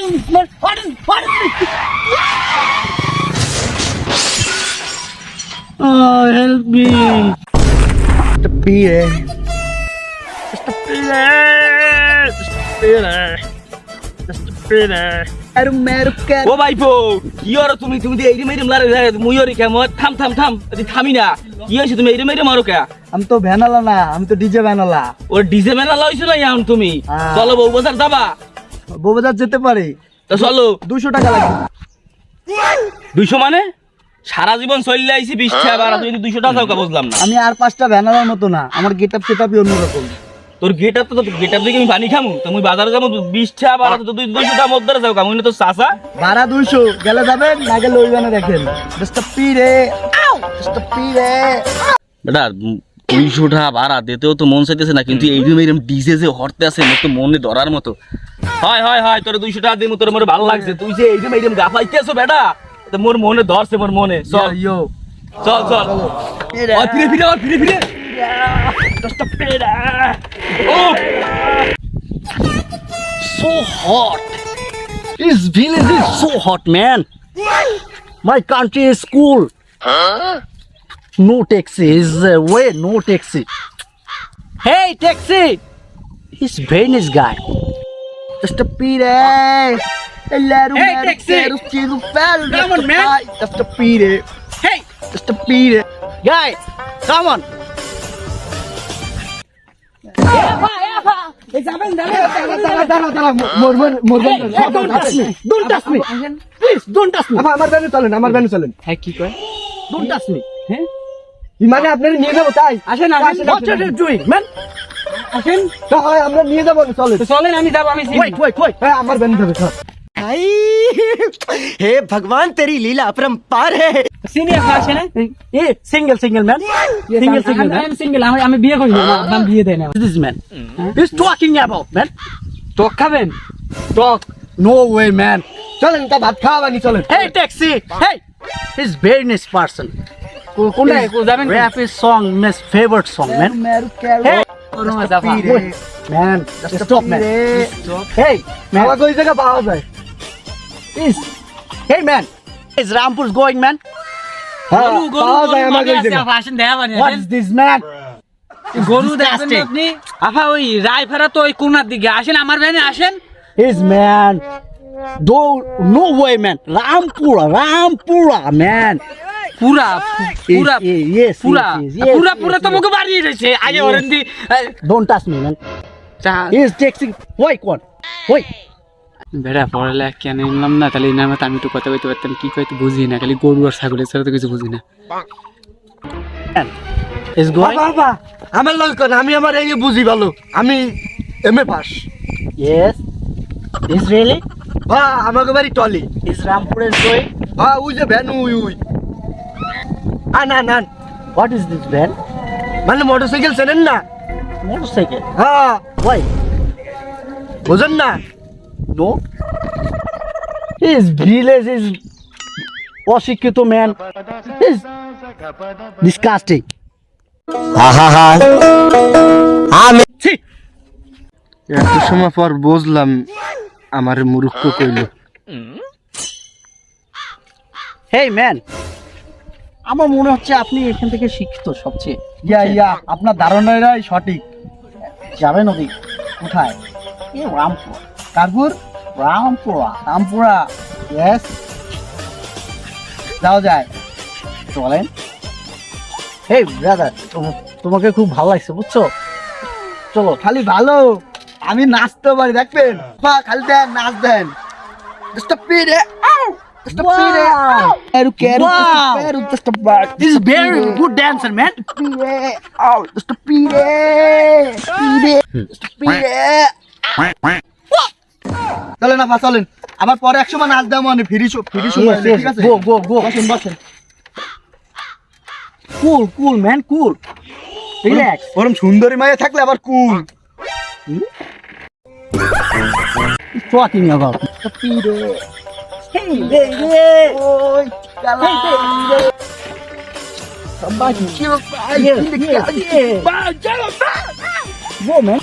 what is this? Oh, help me. ও ভাইপো কি আর তুমি? তুমি তো এইরম এইরম লারে মুই ওরি কেমন? থাম থাম থাম থামি না। কি হয়েছে? তুমি এইরম এইরম মারো কে? আমি তো ভ্যানালা না আমি তো ডিজে ভ্যানালা। ওর ডিজে মেলা লইছো না তুমি? হ্যাঁ। চলো বউ বাজার যাবা। বউবাজার যেতে পারি। তো চলো। দুশো টাকা লাগবে। দুইশো মানে? সারা জীবন চললে আইছি বিশ টাকা বাড়া তুমি দুইশো টাকা কা বুঝলাম না। আমি আর পাঁচটা ভ্যানালার মতো না আমার গেট আপ সেট আপই অন্যরকম। তোর গেট আপ তো গেট আপ দেখে আমি পানি খামু? তো মুই বাজারে যাব বিশ টাকা বাড়া তো দুই দুইশো টাকা মধ্যে যাও কামু তো চাষা ভাড়া দুইশো গেলে যাবেন না গেলে ওই গানে দেখেন। পিরে মিস্টার পিরে বেটা দুইশো টাকা ভাড়া দিতেও তো মন চাইতেছে না কিন্তু এই এইরকম এইরকম ডিজে যে হরতে আছে মোর তো মনে ধরার মতো। হয় হয় হয় তোর দুইশো টাকা দিমু তোর মোর ভালো লাগছে তুই যে এইরকম এইরকম গাফাইতেছো বেটা তো মোর মনে ধরছে মোর মনে চল ইয়ো চল চল ফিরে ফিরে ফিরে ফিরে ah. Oh. so hot. This village is so hot, man. My country is cool. No taxi. Is uh, way no taxi. Hey, taxi. He's very nice guy. Just a pire. Hey, taxi. Come on, man. Just a pire. Hey. Just a pire. Guy, come on. Don't touch me. Don't touch me. Please, don't touch me. আমার ব্যানে চলেন আমার ব্যানে চলেন হ্যাঁ কি কয় don't touch me হ্যাঁ মানে আপনারা নিয়ে যাব তাই আসেন আসেন What are you doing man আসেন তো হয় আমরা নিয়ে যাবো চলেন চলেন আমি যাব আমি ওয়েট ওয়েট ওয়েট হ্যাঁ আমার ব্যানে যাবে স্যার हे भगवान तेरी लीला अपरंपार है সিনিয়র আসে না a single single man single single man single আমি আমি বিয়ে করি না আমি বিয়ে দেই না this man is talking about man টক খাবেন টক নো ওয়ে ম্যান চলেন তা ভাত খাওয়া বানি চলেন Hey taxi! Hey! He's very nice person. কোনটা যাবেন rap is song my favorite song man. Hey! Man, just stop man. Hey, man. আমাকে জায়গা পাওয়া যায় Is Hey man. Is Rampur going man? হ্যাঁ পাওয়া যায় আমাকে ওই জায়গা What is this man? গরু Disgusting. আপনি আফা ওই রায়ফেরা তো ওই কোনার দিকে আসেন আমার ভ্যানে আসেন His man. Do no way man. Rampura, Rampura man. পুরা পুরা পুরা পুরা পুরা তোমাকে বাড়িয়ে রয়েছে। বেড়া পড়ালে কেন নিলাম না? তাহলে তো আমি একটু কথা কইতে পারতাম কি কইতে বুঝি না খালি গরু আর ছাগলের ছাড়া তো কিছু বুঝি না। বাবা আমার লগ কর আমি আমার এই বুঝি ভালো আমি এম এ পাস? হ্যাঁ আমাকে বাড়ি টলি। Going? হ্যাঁ ওই যে ভ্যান উই উই আন আন হোয়াট ইজ ভ্যান মানে মোটরসাইকেল চেনেন না? মোটরসাইকেল হ্যাঁ। না? নো ইজ ভিলেজ ইজ অশিক্ষিত ম্যান ডিসকাস্টিং এত সময় পর বুঝলাম আমার মূর্খ কইল। হেই ম্যান আমার মনে হচ্ছে আপনি এখান থেকে শিক্ষিত সবচেয়ে। ইয়া ইয়া আপনার ধারণাটাই সঠিক। যাবেন ওদিক। কোথায়? এ রামপুর। কারপুর? রামপুরা। রামপুরা। ইয়েস যাও যায়। চলেন হে ব্রাদার তোমাকে খুব ভালো লাগছে বুঝছ? চলো। খালি ভালো। আমি নাচতে পারি দেখবেন? পা খালি দেন নাচ দেন। Just a pire. Ow! Just a. Wow. Quero, quero, Wow. quero, just a bar. This is very good dancer, man. Pire. Ow! Just a pire. Pire. Just a pire. চলেন আপা চলেন আবার পরে এক সময় নাচ দেওয়া মানে ফিরি ফিরি সময়. ঠিক আছে Go, go, go. বসেন বসেন Cool, cool, man, cool. Relax. ওরম সুন্দরী মায়ে থাকলে আবার কুল Talking about. Hey, baby. Oi, Hey, baby. Somebody kill a fire. Yes, kill yes, yes. Fire, get him back. Man.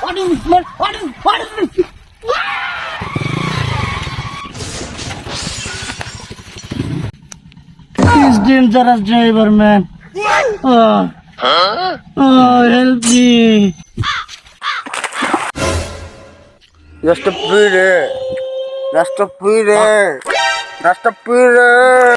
What is this? What is, what is this? He's dangerous driver, man. What? Uh. Oh, help me. Just a pire. Just a pire. Just pire.